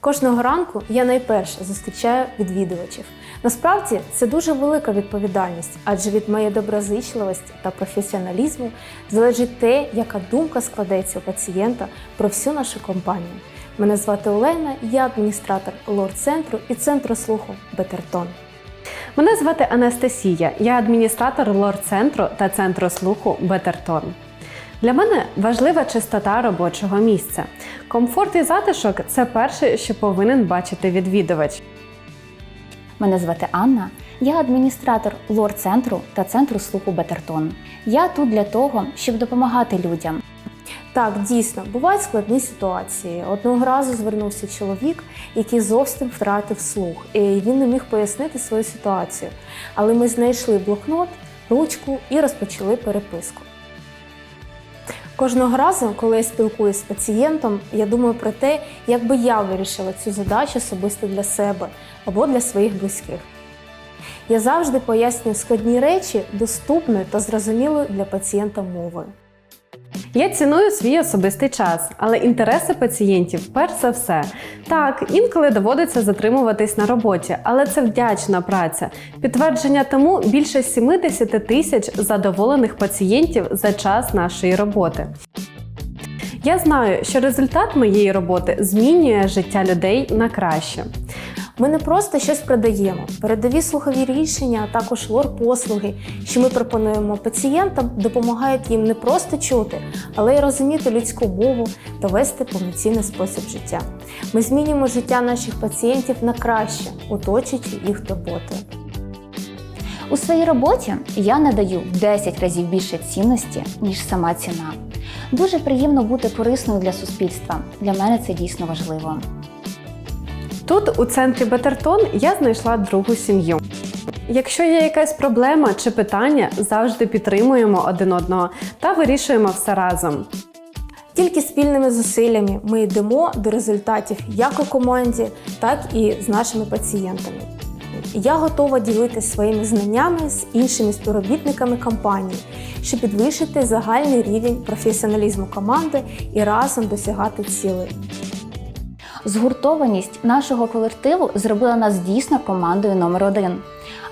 Кожного ранку я найперше зустрічаю відвідувачів. Насправді це дуже велика відповідальність, адже від моєї доброзичливості та професіоналізму залежить те, яка думка складеться у пацієнта про всю нашу компанію. Мене звати Олена, я адміністратор лор-центру і центру слуху Бетертон. Мене звати Анастасія, я адміністратор лор-центру та центру слуху Бетертон. Для мене важлива чистота робочого місця. Комфорт і затишок це перше, що повинен бачити відвідувач. Мене звати Анна, я адміністратор лор-центру та центру слуху Бетертон. Я тут для того, щоб допомагати людям. Так, дійсно, бувають складні ситуації. Одного разу звернувся чоловік, який зовсім втратив слух, і він не міг пояснити свою ситуацію. Але ми знайшли блокнот, ручку і розпочали переписку. Кожного разу, коли я спілкуюся з пацієнтом, я думаю про те, як би я вирішила цю задачу особисто для себе або для своїх близьких. Я завжди пояснюю складні речі доступною та зрозумілою для пацієнта мовою. Я ціную свій особистий час, але інтереси пацієнтів перш за все. Так, інколи доводиться затримуватись на роботі, але це вдячна праця. Підтвердження тому більше 70 тисяч задоволених пацієнтів за час нашої роботи. Я знаю, що результат моєї роботи змінює життя людей на краще. Ми не просто щось продаємо, передові слухові рішення, а також лор-послуги, що ми пропонуємо пацієнтам, допомагають їм не просто чути, але й розуміти людську мову та вести повноцінний спосіб життя. Ми змінюємо життя наших пацієнтів на краще, оточуючи їх турботою. У своїй роботі я надаю в 10 разів більше цінності, ніж сама ціна. Дуже приємно бути корисною для суспільства. Для мене це дійсно важливо. Тут, у центрі Бетертон, я знайшла другу сім'ю. Якщо є якась проблема чи питання, завжди підтримуємо один одного та вирішуємо все разом. Тільки спільними зусиллями ми йдемо до результатів як у команді, так і з нашими пацієнтами. Я готова ділитися своїми знаннями з іншими співробітниками компанії, щоб підвищити загальний рівень професіоналізму команди і разом досягати цілей. Згуртованість нашого колективу зробила нас дійсно командою номер один.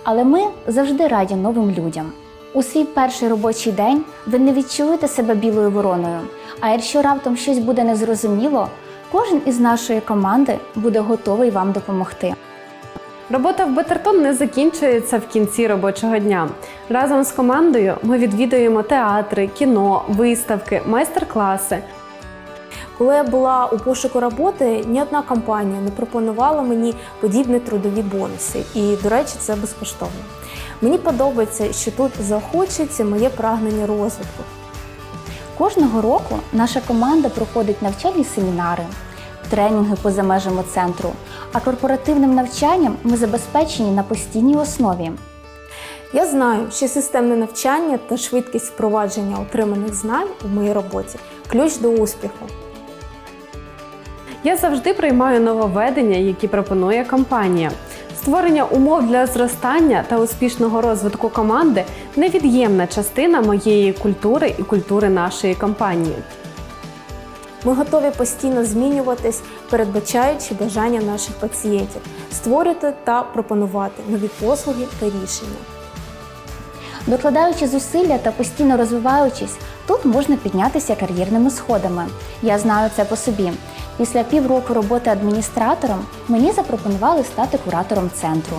Але ми завжди раді новим людям. У свій перший робочий день ви не відчуєте себе білою вороною. А якщо раптом щось буде незрозуміло, кожен із нашої команди буде готовий вам допомогти. Робота в Бетертон не закінчується в кінці робочого дня. Разом з командою ми відвідуємо театри, кіно, виставки, майстер-класи. Коли я була у пошуку роботи, ні одна компанія не пропонувала мені подібні трудові бонуси. І, до речі, це безкоштовно. Мені подобається, що тут заохочується моє прагнення розвитку. Кожного року наша команда проходить навчальні семінари, тренінги поза межами центру, а корпоративним навчанням ми забезпечені на постійній основі. Я знаю, що системне навчання та швидкість впровадження отриманих знань у моїй роботі ключ до успіху. Я завжди приймаю нововведення, які пропонує компанія. Створення умов для зростання та успішного розвитку команди невід'ємна частина моєї культури і культури нашої компанії. Ми готові постійно змінюватись, передбачаючи бажання наших пацієнтів, створювати та пропонувати нові послуги та рішення. Докладаючи зусилля та постійно розвиваючись, тут можна піднятися кар'єрними сходами. Я знаю це по собі. Після півроку роботи адміністратором мені запропонували стати куратором центру.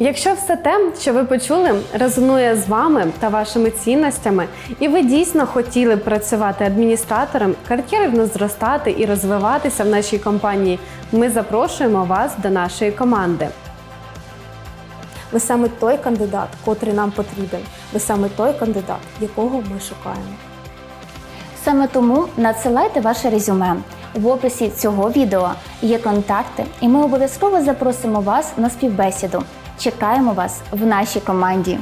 Якщо все те, що ви почули, резонує з вами та вашими цінностями, і ви дійсно хотіли б працювати адміністратором, кар'єрно зростати і розвиватися в нашій компанії, ми запрошуємо вас до нашої команди. Ви саме той кандидат, котрий нам потрібен. Ви саме той кандидат, якого ми шукаємо. Саме тому надсилайте ваше резюме. В описі цього відео є контакти, і ми обов'язково запросимо вас на співбесіду. Чекаємо вас в нашій команді.